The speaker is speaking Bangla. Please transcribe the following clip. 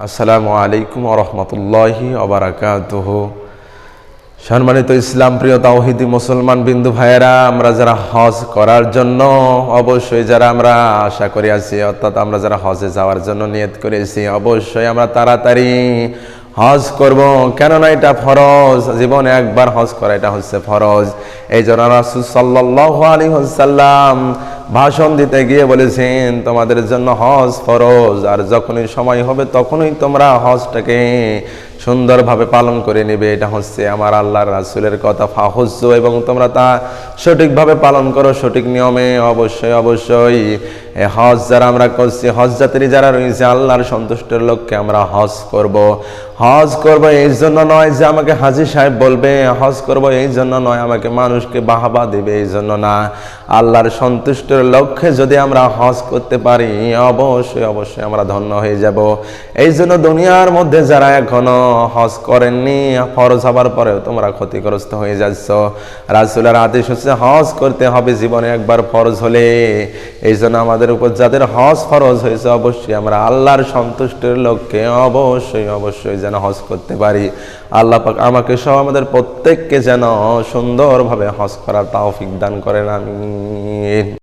আসসালামু আলাইকুম রহমতুল্লাহি অবরাকাতুহ সম্মানিত ইসলাম, প্রিয় তাওহিদি মুসলমান বিন্দু ভাইয়েরা, আমরা যারা হজ করার জন্য, অবশ্যই যারা আমরা আশা করে আছি, অর্থাৎ আমরা যারা হজে যাওয়ার জন্য নিয়ত করেছি, অবশ্যই আমরা তাড়াতাড়ি হজ করব। কেননা এটা ফরজ, জীবনে একবার হজ করা এটা হচ্ছে ফরজ। এই জন্য রাসুল সাল্লাহ আলী সাল্লাম ভাষণ দিতে গিয়ে বলেছেন, তোমাদের জন্য হজ ফরজ, আর যখনই সময় হবে তখনই তোমরা হজটাকে সুন্দরভাবে পালন করে নেবে। এটা হচ্ছে আমার আল্লাহর রাসুলের কথা ফাহস্য এবং তোমরা তা সঠিকভাবে পালন করো, সঠিক নিয়মে, অবশ্যই অবশ্যই। হজ যারা আমরা করছি, হজ যাত্রী যারা রয়েছে, আল্লাহর সন্তুষ্টের লক্ষ্যে আমরা হজ করব। হজ করব এই জন্য নয় যে আমাকে হাজি সাহেব বলবে, হজ করব এই জন্য নয়, আমাকে মানুষকে বাহাবা দেবে এই জন্য না। আল্লাহর সন্তুষ্টের লক্ষ্যে যদি আমরা হজ করতে পারি, অবশ্যই অবশ্যই আমরা ধন্য হয়ে যাব। এই জন্য দুনিয়ার মধ্যে যারা এখনও হজ করেননি, ফরজ হবার পরেও তোমরা ক্ষতিগ্রস্ত হয়ে যাচ্ছ। রাসুলের আদেশ হচ্ছে হজ করতে হবে, জীবনে একবার ফরজ হলে। এই জন্য আমাদের উপর যাদের হজ ফরজ হয়েছে, অবশ্যই আমরা আল্লাহর সন্তুষ্টের লক্ষ্যে অবশ্যই অবশ্যই যেন হজ করতে পারি। আল্লাহ পাক আমাকে সহ আমাদের প্রত্যেককে যেন সুন্দরভাবে হজ করার তাওফিক দান করেন আমি